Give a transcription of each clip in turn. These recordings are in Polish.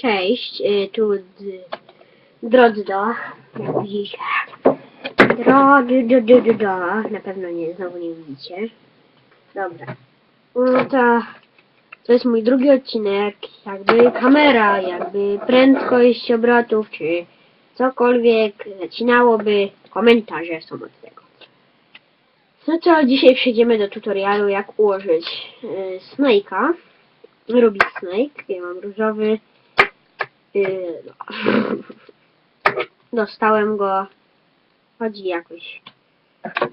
Cześć, y, tu d- Droddo, jak widzicie. Droddo, na pewno nie, znowu nie widzicie. Dobra. No to, to jest mój drugi odcinek, jakby kamera, jakby prędkość obrotów, czy cokolwiek zacinałoby, komentarze są od tego. No to dzisiaj przejdziemy do tutorialu, jak ułożyć y, Snake'a. Rubik Snake, ja mam różowy. Yy, no. Dostałem go. Chodzi jakoś.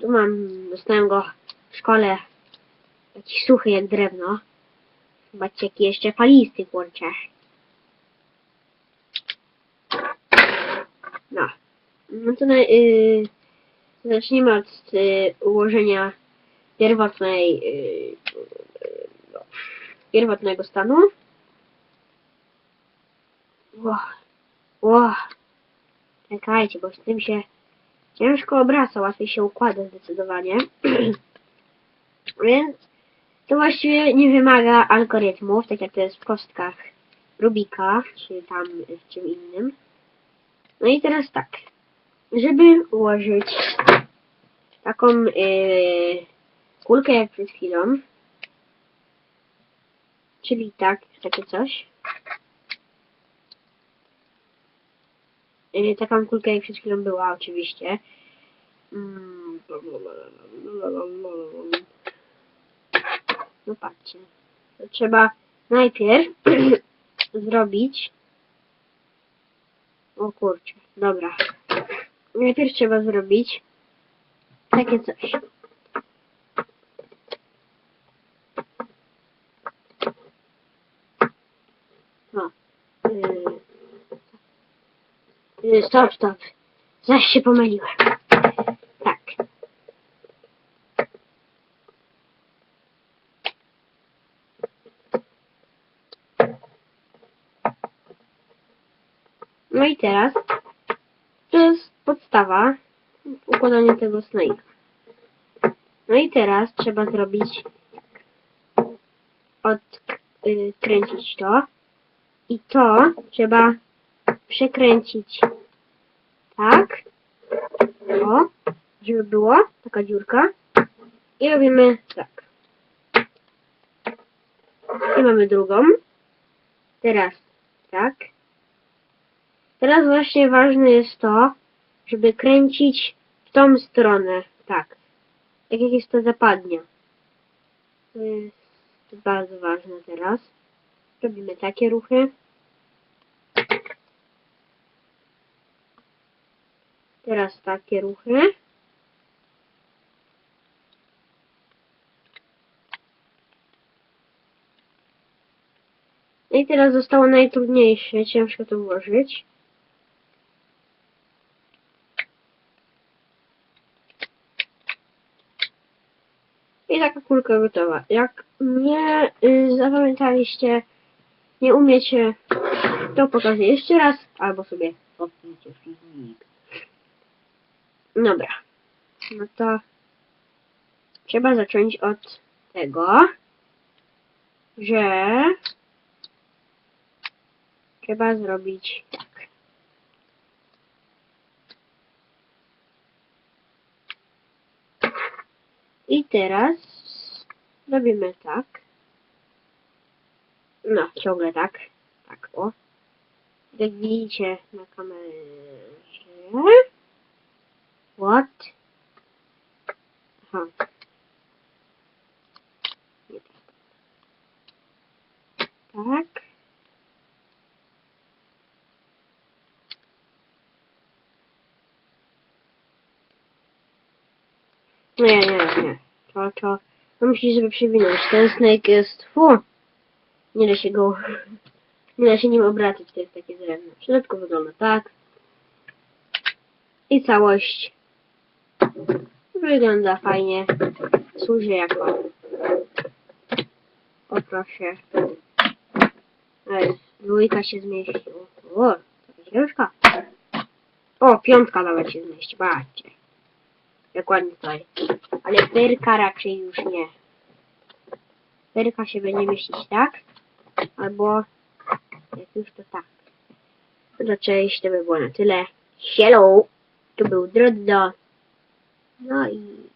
Tu mam, dostałem go w szkole. Taki suchy jak drewno. Zobaczcie jaki jeszcze falisty kurczę. No. No to na, yy, od yy, ułożenia pierwotnej yy, no, pierwotnego stanu. Ło, ło. Czekajcie, bo z tym się ciężko obraca, łatwiej się układa zdecydowanie. Więc to właściwie nie wymaga algorytmów, tak jak to jest w kostkach Rubika, czy tam w czym innym. No i teraz tak, żeby ułożyć taką yy, kulkę jak przed chwilą, czyli tak, takie coś. Yy, taką kulkę jak przed chwilą była oczywiście. Mm. No patrzcie. To trzeba najpierw zrobić. O kurczę, dobra. Najpierw trzeba zrobić takie coś. O. Yy. Yy, Stop, stop. Zaś się pomyliłem. Tak. No i teraz to jest podstawa układania tego snake. No i teraz trzeba zrobić. Odkręcić to i to trzeba przekręcić tak. O, żeby było taka dziurka. I robimy tak. I mamy drugą. Teraz tak. Teraz właśnie ważne jest to, żeby kręcić w tą stronę. Tak. Tak jak jest to zapadnia. To jest bardzo ważne teraz. Robimy takie ruchy. Teraz takie ruchy. I teraz zostało najtrudniejsze, ciężko to włożyć. I taka kulka gotowa. Jak nie y, zapamiętaliście, nie umiecie, to pokażę jeszcze raz, albo sobie cofnijcie filmik. Dobra. No to trzeba zacząć od tego, że trzeba zrobić tak. I teraz robimy tak. No, ciągle tak. Tak, o. Jak widzicie na kamerze. What? Aha. Tak. Nie, nie, nie. To, to, to musi sobie przewinąć. Ten snake jest, fu. Nie da się go, nie da się nim obracać, to jest takie drewno. W środku wygląda tak. I całość wygląda fajnie. Służy jako, o proszę. Ej, dwójka się zmieścił. O, to ciężka. O, piątka nawet się zmieści, patrzcie. Dokładnie tutaj. Ale pyrka raczej już nie. Pyrka się będzie mieścić tak. Albo jak już to tak. To cześć, to by było na tyle. Hello! Tu był Droddo. No i